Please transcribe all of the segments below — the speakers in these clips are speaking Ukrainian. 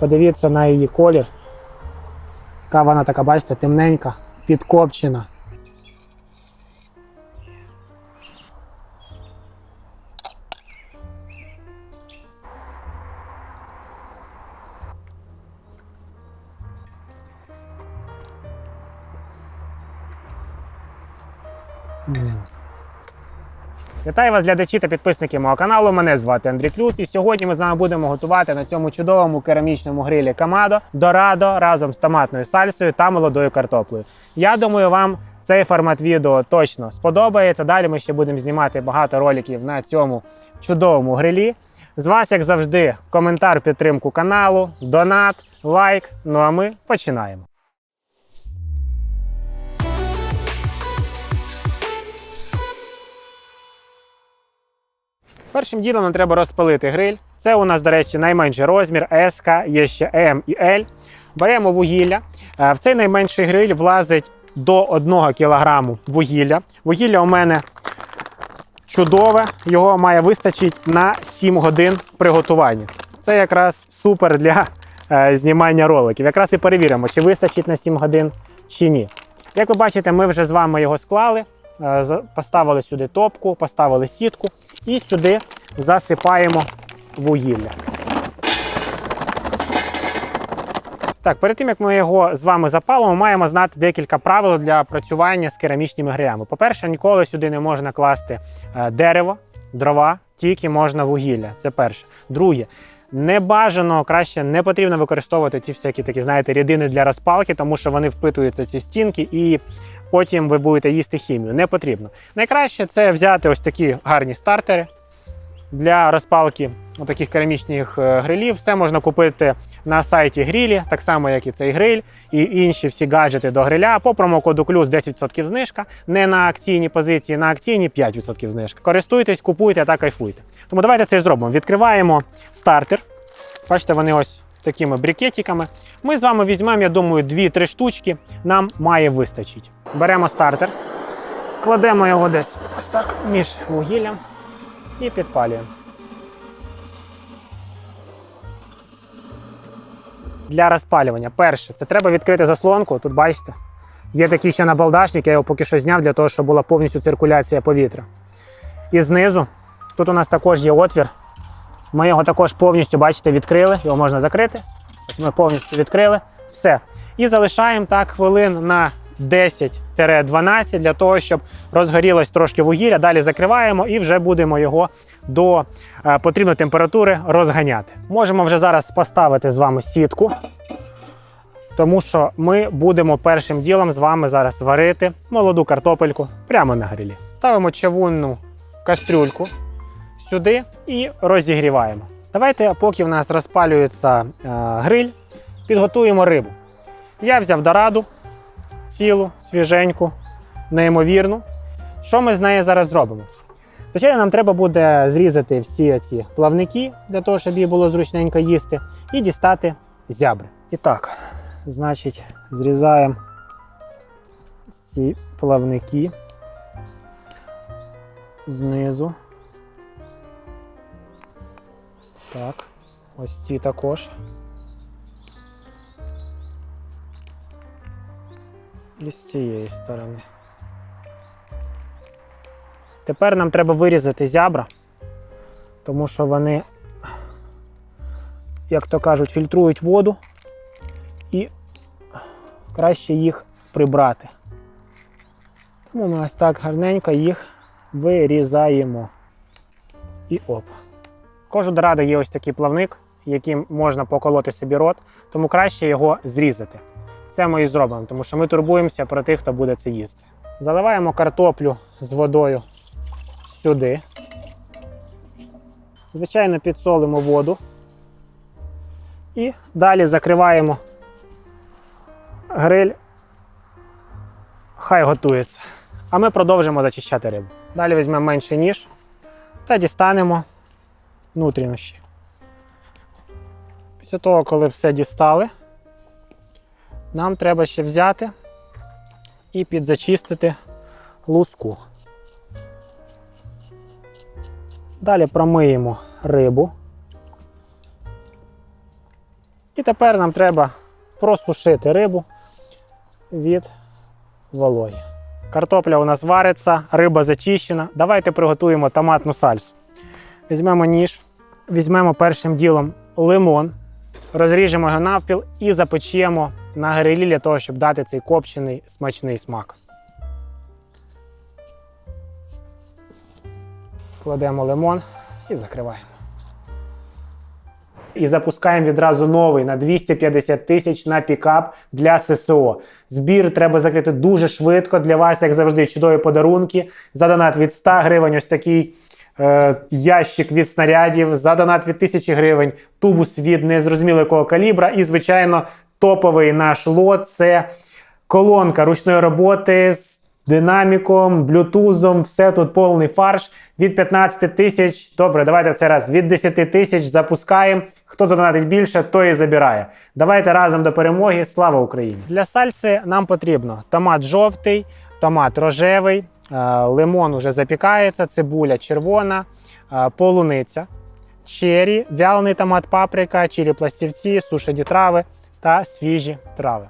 Подивіться на її колір. Яка вона така, бачите, темненька, підкопчена. Вітаю вас, глядачі та підписники мого каналу. Мене звати Андрій Клюс, і сьогодні ми з вами будемо готувати на цьому чудовому керамічному грилі Камадо дорадо разом з томатною сальсою та молодою картоплею. Я думаю, вам цей формат відео точно сподобається. Далі ми ще будемо знімати багато роликів на цьому чудовому грилі. З вас, як завжди, коментар, підтримку каналу, донат, лайк. Ну а ми починаємо. Першим ділом нам треба розпалити гриль. Це у нас, до речі, найменший розмір S, є ще M і L. Беремо вугілля. Е, В цей найменший гриль влазить до 1 кг вугілля. Вугілля у мене чудове, його має вистачити на 7 годин приготування. Це якраз супер для е, знімання роликів. Якраз і перевіримо, чи вистачить на 7 годин чи ні. Як ви бачите, ми вже з вами його склали, поставили сюди топку, поставили сітку і сюди засипаємо вугілля. Так, перед тим як ми його з вами запалимо, маємо знати декілька правил для працювання з керамічними грилями. По-перше, ніколи сюди не можна класти е, дерево, дрова, тільки можна вугілля. Це перше. Друге, не бажано, краще не потрібно використовувати ті всякі такі, знаєте, рідини для розпалки, тому що вони впитуються ці стінки і потім ви будете їсти хімію. Не потрібно. Найкраще це взяти ось такі гарні стартери для розпалки таких керамічних е, грилів. Все можна купити на сайті грилі, так само, як і цей гриль, і інші всі гаджети до гриля. По промокоду клюс 10% знижка. Не на акційні позиції, на акційні 5% знижка. Користуйтесь, купуйте та кайфуйте. Тому давайте це зробимо. Відкриваємо стартер. Бачите, вони ось такими брикетиками. Ми з вами візьмемо, я думаю, 2-3 штучки. Нам має вистачити. Беремо стартер, кладемо його десь ось так між вугіллям і підпалюємо. Для розпалювання. Перше, це треба відкрити заслонку. Тут бачите, є такий ще набалдашник, я його поки що зняв для того, щоб була повністю циркуляція повітря. І знизу, тут у нас також є отвір. Ми його також повністю, бачите, відкрили, його можна закрити. Ми повністю відкрили. Все. І залишаємо так хвилин на 10-12 для того, щоб розгорілось трошки вугілля. Далі закриваємо і вже будемо його до е, потрібної температури розганяти. Можемо вже зараз поставити з вами сітку, тому що ми будемо першим ділом з вами зараз варити молоду картопельку прямо на грилі. Ставимо чавунну кастрюльку сюди і розігріваємо. Давайте, поки в нас розпалюється е, гриль, підготуємо рибу. Я взяв дораду цілу, свіженьку, неймовірну. Що ми з нею зараз зробимо? Звичайно, нам треба буде зрізати всі ці плавники для того, щоб її було зручненько їсти, і дістати зябри. І так, значить, зрізаємо ці плавники знизу. Так, ось ці також. І з цієї сторони. Тепер нам треба вирізати зябра, тому що вони, як то кажуть, фільтрують воду і краще їх прибрати. Тому ми ось так гарненько їх вирізаємо. І оп. Кожу доради є ось такий плавник, яким можна поколоти собі рот, тому краще його зрізати. Це ми і зробимо, тому що ми турбуємося про тих, хто буде це їсти. Заливаємо картоплю з водою сюди. Звичайно, підсолимо воду. І далі закриваємо гриль. Хай готується. А ми продовжимо зачищати рибу. Далі візьмемо менший ніж та дістанемо внутрішні. Після того, коли все дістали, нам треба ще взяти і підзачистити луску. Далі промиємо рибу І тепер нам треба просушити рибу від вологи. Картопля у нас вариться, риба зачищена. Давайте приготуємо томатну сальсу. Візьмемо ніж, візьмемо першим ділом лимон, розріжемо його навпіл і запечемо на грилі для того, щоб дати цей копчений смачний смак. Кладемо лимон і закриваємо. І запускаємо відразу новий на 250 тисяч на пікап для ССО. Збір треба закрити дуже швидко. Для вас, як завжди, чудові подарунки. За донат від 100 гривень, ось такий е, ящик від снарядів, за донат від 1000 гривень, тубус від незрозуміло якого калібра. І, звичайно, топовий наш лот це колонка ручної роботи з динаміком, блютузом, все тут повний фарш від 15 тисяч. Добре, давайте в цей раз від 10 тисяч запускаємо. Хто задонатить більше, той і забирає. Давайте разом до перемоги. Слава Україні! Для сальси нам потрібно томат жовтий, томат рожевий, лимон уже запікається, цибуля червона, е, полуниця, чері, вялений томат паприка, чилі пластівці, сушені трави та свіжі трави.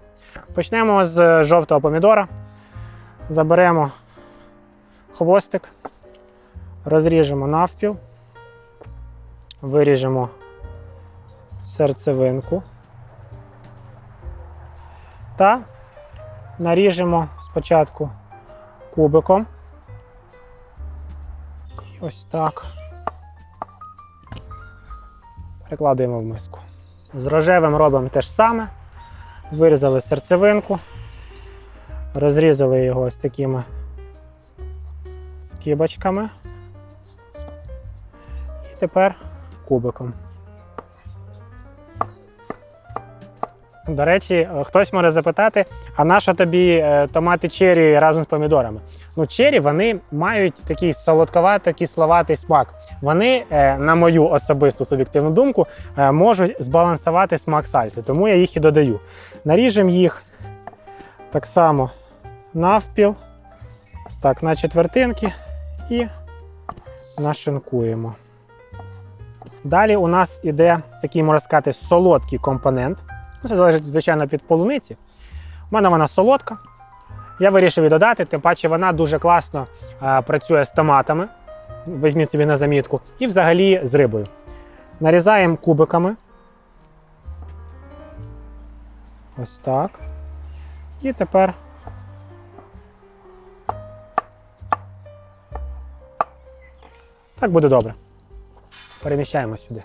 Почнемо з жовтого помідора. Заберемо хвостик, розріжемо навпіл, виріжемо серцевинку та наріжемо спочатку кубиком. Ось так. Перекладаємо в миску. З рожевим робимо те ж саме. Вирізали серцевинку. Розрізали його ось такими скибочками. І тепер кубиком. До речі, е, хтось може запитати, а на тобі е, томати чері разом з помідорами? Ну, чері вони мають такий солодковатий, кисловатий смак. Вони, е, на мою особисту суб'єктивну думку, можуть збалансувати смак сальси, тому я їх і додаю. Наріжемо їх так само навпіл, так, на четвертинки і нашинкуємо. Далі у нас іде такий, можна сказати, солодкий компонент. Ну, Це залежить, звичайно, від полуниці. У мене вона солодка. Я вирішив її додати, тим паче вона дуже класно а, працює з томатами. Візьміть собі на замітку. І взагалі з рибою. Нарізаємо кубиками. Ось так. І тепер Так буде добре. Переміщаємо сюди.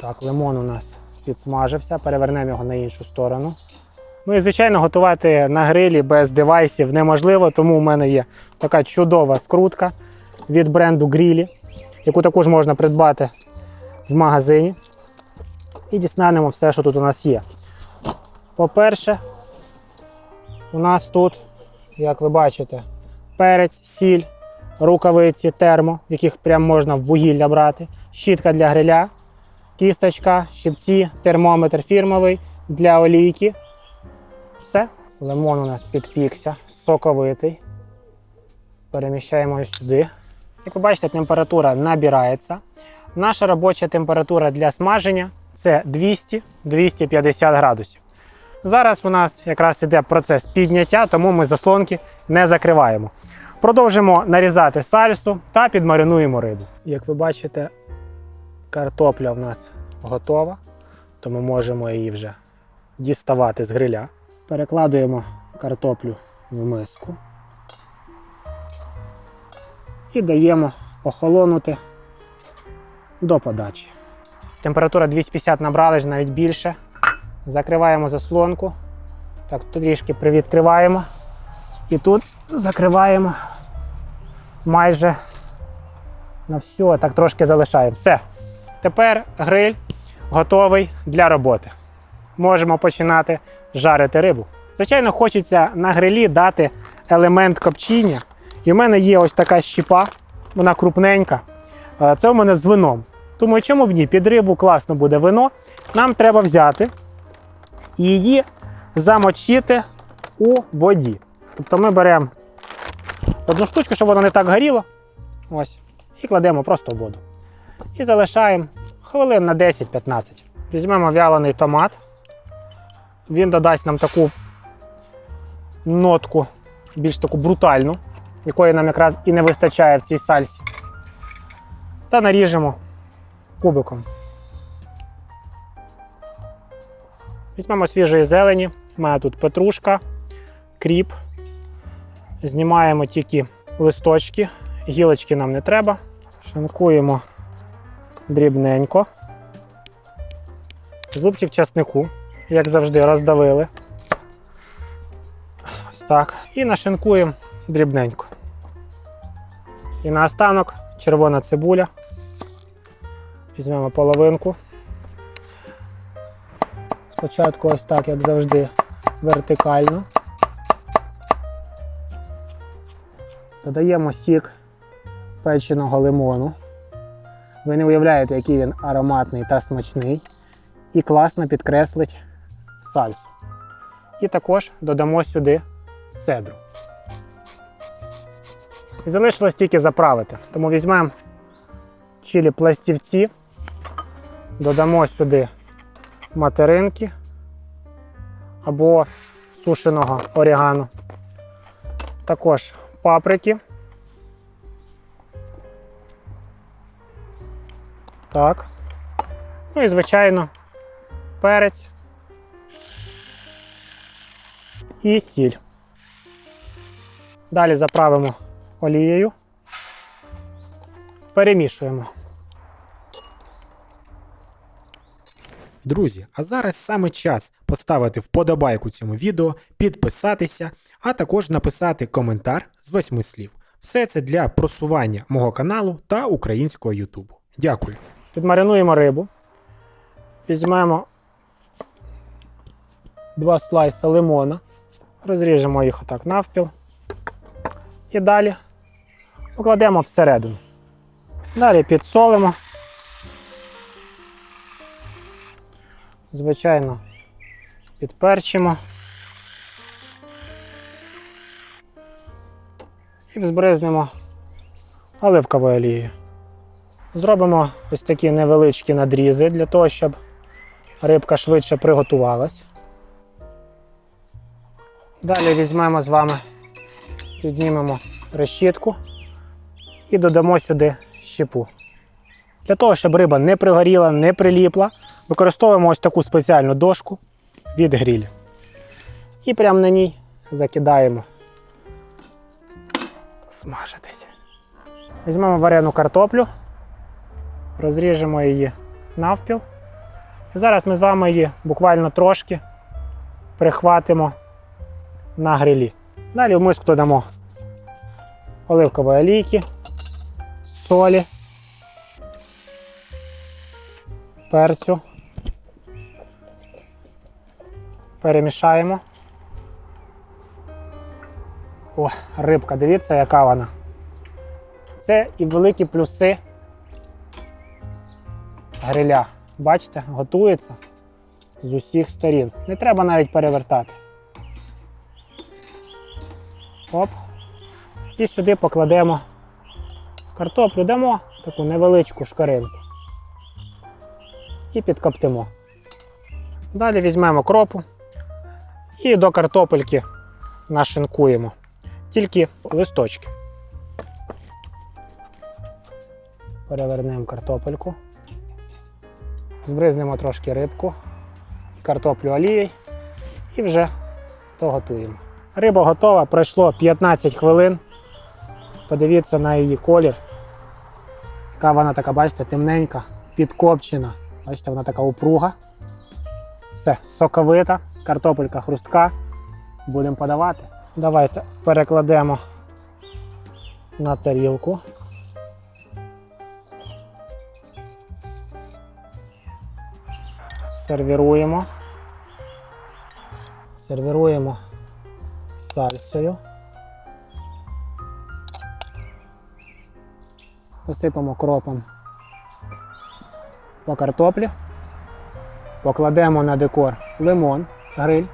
Так, лимон у нас підсмажився, перевернемо його на іншу сторону. Ну і, звичайно, готувати на грилі без девайсів неможливо, тому у мене є така чудова скрутка від бренду Грілі, яку також можна придбати в магазині. І дістанемо все, що тут у нас є. По-перше, у нас тут, як ви бачите, перець, сіль, рукавиці термо, яких прям можна вугілля брати, щітка для гриля, кісточка, щипці, термометр фірмовий для олійки. Все. Лимон у нас підпікся, соковитий. Переміщаємо сюди. Як ви бачите, температура набирається. Наша робоча температура для смаження це 200-250 градусів. Зараз у нас якраз іде процес підняття, тому ми заслонки не закриваємо. Продовжимо нарізати сальсу та підмаринуємо рибу. Як ви бачите, картопля в нас готова, тому можемо її вже діставати з гриля. Перекладуємо картоплю в миску і даємо охолонути до подачі. Температура 250 набрали навіть більше. Закриваємо заслонку. Так, трішки привідкриваємо. І тут закриваємо майже на все, так трошки залишаємо. Все. Тепер гриль готовий для роботи. Можемо починати жарити рибу. Звичайно, хочеться на грилі дати елемент копчіння. І в мене є ось така щіпа, вона крупненька. Е, Це у мене з вином. Тому чому б ні? Під рибу класно буде вино. Нам треба взяти і її замочити у воді. Тобто ми беремо одну штучку, щоб воно не так горіло. Ось. І кладемо просто в воду. І залишаємо хвилин на 10-15. Візьмемо вялений томат, Він додасть нам таку нотку, більш таку брутальну, якої нам якраз і не вистачає в цій сальсі. Та наріжемо кубиком. Візьмемо свіжої зелені. У мене тут петрушка, кріп. Знімаємо тільки листочки, гілочки нам не треба. Шинкуємо дрібненько. Зубчик часнику, як завжди, роздавили. Ось так. І нашинкуємо дрібненько. І наостанок червона цибуля. Візьмемо половинку. Спочатку ось так, як завжди, вертикально. Додаємо сік печеного лимону. Ви не уявляєте, який він ароматний та смачний. І класно підкреслить сальсу. І також додамо сюди цедру. І залишилось тільки заправити. Тому візьмемо чилі пластівці, додамо сюди материнки або сушеного орігану. Також паприки. Так. Ну і, звичайно, перець і сіль. Далі заправимо олією, перемішуємо. Друзі, а зараз саме час поставити вподобайку цьому відео, підписатися, а також написати коментар з восьми слів. Все це для просування мого каналу та українського Ютубу. Дякую. Підмаринуємо рибу. Візьмемо два слайси лимона, розріжемо їх отак навпіл. І далі покладемо всередину. Далі підсолимо. Звичайно, підперчимо. І взбризнемо оливковою олією. Зробимо ось такі невеличкі надрізи для того, щоб рибка швидше приготувалась. Далі візьмемо з вами, піднімемо решітку і додамо сюди щепу. Для того, щоб риба не пригоріла, не приліпла, використовуємо ось таку спеціальну дошку від гріль. І прямо на ній закидаємо смажитись. Візьмемо варену картоплю розріжемо її навпіл. І зараз ми з вами її буквально трошки прихватимо на грилі. Далі в миску додамо оливкової олійки, солі, перцю. Перемішаємо. О, рибка, дивіться, яка вона. Це і великі плюси гриля. Бачите, готується з усіх сторін. Не треба навіть перевертати. Оп. І сюди покладемо картоплю, дамо таку невеличку шкаринку. І підкоптимо. Далі візьмемо кропу і до картопельки нашинкуємо. Тільки листочки. Перевернемо картопельку. Збризнемо трошки рибку, картоплю олією і вже то готуємо. Риба готова, пройшло 15 хвилин. Подивіться на її колір. Яка вона така, бачите, темненька, підкопчена. Бачите, вона така упруга. Все, соковита, картопелька хрустка. Будемо подавати. Давайте перекладемо на тарілку. Сервіруємо. Сервіруємо сальсою. Посипемо кропом по картоплі. Покладемо на декор лимон, гриль.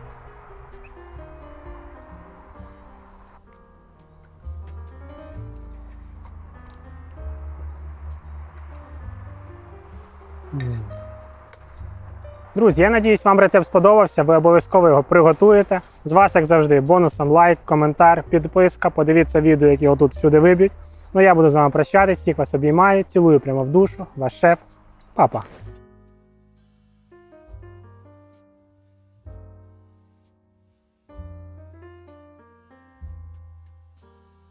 М. Друзі, я надіюсь, вам рецепт сподобався. Ви обов'язково його приготуєте. З вас, як завжди, бонусом лайк, коментар, підписка. Подивіться відео, які отут всюди виб'ють. Ну я буду з вами прощатись. Всіх вас обіймаю, цілую прямо в душу. Ваш шеф, папа.